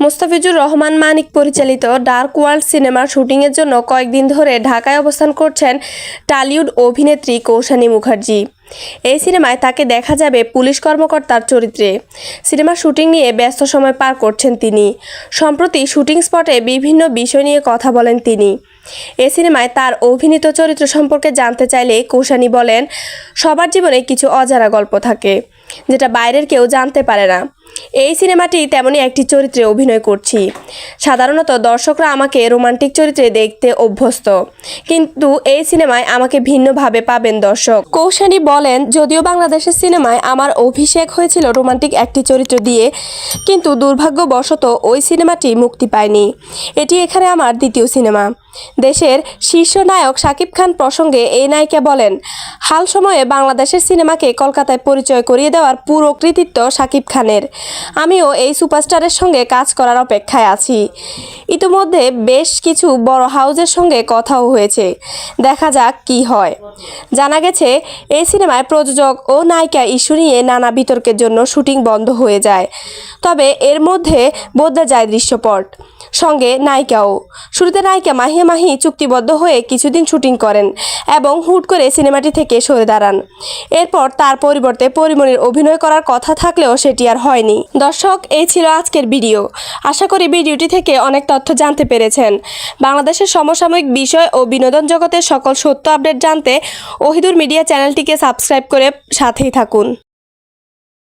মোস্তাফিজুর রহমান মানিক পরিচালিত dark world সিনেমার শুটিংয়ের জন্য কয়েকদিন ধরে ঢাকায় অবস্থান করছেন টালিউড অভিনেত্রী কৌশানী মুখার্জি। এই সিনেমায় তাকে দেখা যাবে পুলিশ কর্মকর্তার চরিত্রে। সিনেমার শুটিং নিয়ে ব্যস্ত সময় পার করছেন তিনি। সম্প্রতি শুটিং স্পটে বিভিন্ন বিষয় নিয়ে কথা বলেন তিনি। এ সিনেমায় তার অভিনীত চরিত্র সম্পর্কে জানতে চাইলে কৌশানী বলেন, সবার জীবনে কিছু অজানা গল্প থাকে, যেটা বাইরের কেউ জানতে পারে না। এই সিনেমাটি তেমনই একটি চরিত্রে অভিনয় করছি। সাধারণত দর্শকরা আমাকে রোমান্টিক চরিত্রে দেখতে অভ্যস্ত, কিন্তু এই সিনেমায় আমাকে ভিন্নভাবে পাবেন দর্শক। কৌশানী বলেন, যদিও বাংলাদেশের সিনেমায় আমার অভিষেক হয়েছিল রোমান্টিক একটি চরিত্র দিয়ে, কিন্তু দুর্ভাগ্যবশত ওই সিনেমাটি মুক্তি পায়নি। এটি এখানে আমার দ্বিতীয় সিনেমা। দেশের শীর্ষ নায়ক শাকিব খান প্রসঙ্গে এই নায়িকা বলেন, হাল সময়ে বাংলাদেশের সিনেমাকে কলকাতায় পরিচয় করিয়ে দেওয়ার পুরো কৃতিত্ব শাকিব খানের। আমিও এই সুপারস্টারের সঙ্গে কাজ করার অপেক্ষায় আছি। ইতিমধ্যে বেশ কিছু বড় হাউজের সঙ্গে কথাও হয়েছে। দেখা যাক কি হয়। জানা গেছে, এই সিনেমায় প্রযোজক ও নায়িকা ইস্যু নিয়ে নানা বিতর্কের জন্য শুটিং বন্ধ হয়ে যায়। তবে এর মধ্যে বদলে যায় দৃশ্যপট। সঙ্গে নায়িকাও। শুরুতে নায়িকা মাহিয়া মাহি চুক্তিবদ্ধ হয়ে কিছুদিন শুটিং করেন এবং হুট করে সিনেমাটি থেকে সরে দাঁড়ান। এরপর তার পরিবর্তে পরিমণির অভিনয় করার কথা থাকলেও সেটি আর হয়নি। দর্শক, এই ছিল আজকের ভিডিও। আশা করি ভিডিওটি থেকে অনেক তথ্য জানতে পেরেছেন। বাংলাদেশের সমসাময়িক বিষয় ও বিনোদন জগতের সকল সত্য আপডেট জানতে ওহিদুর মিডিয়া চ্যানেলটিকে সাবস্ক্রাইব করে সাথেই থাকুন।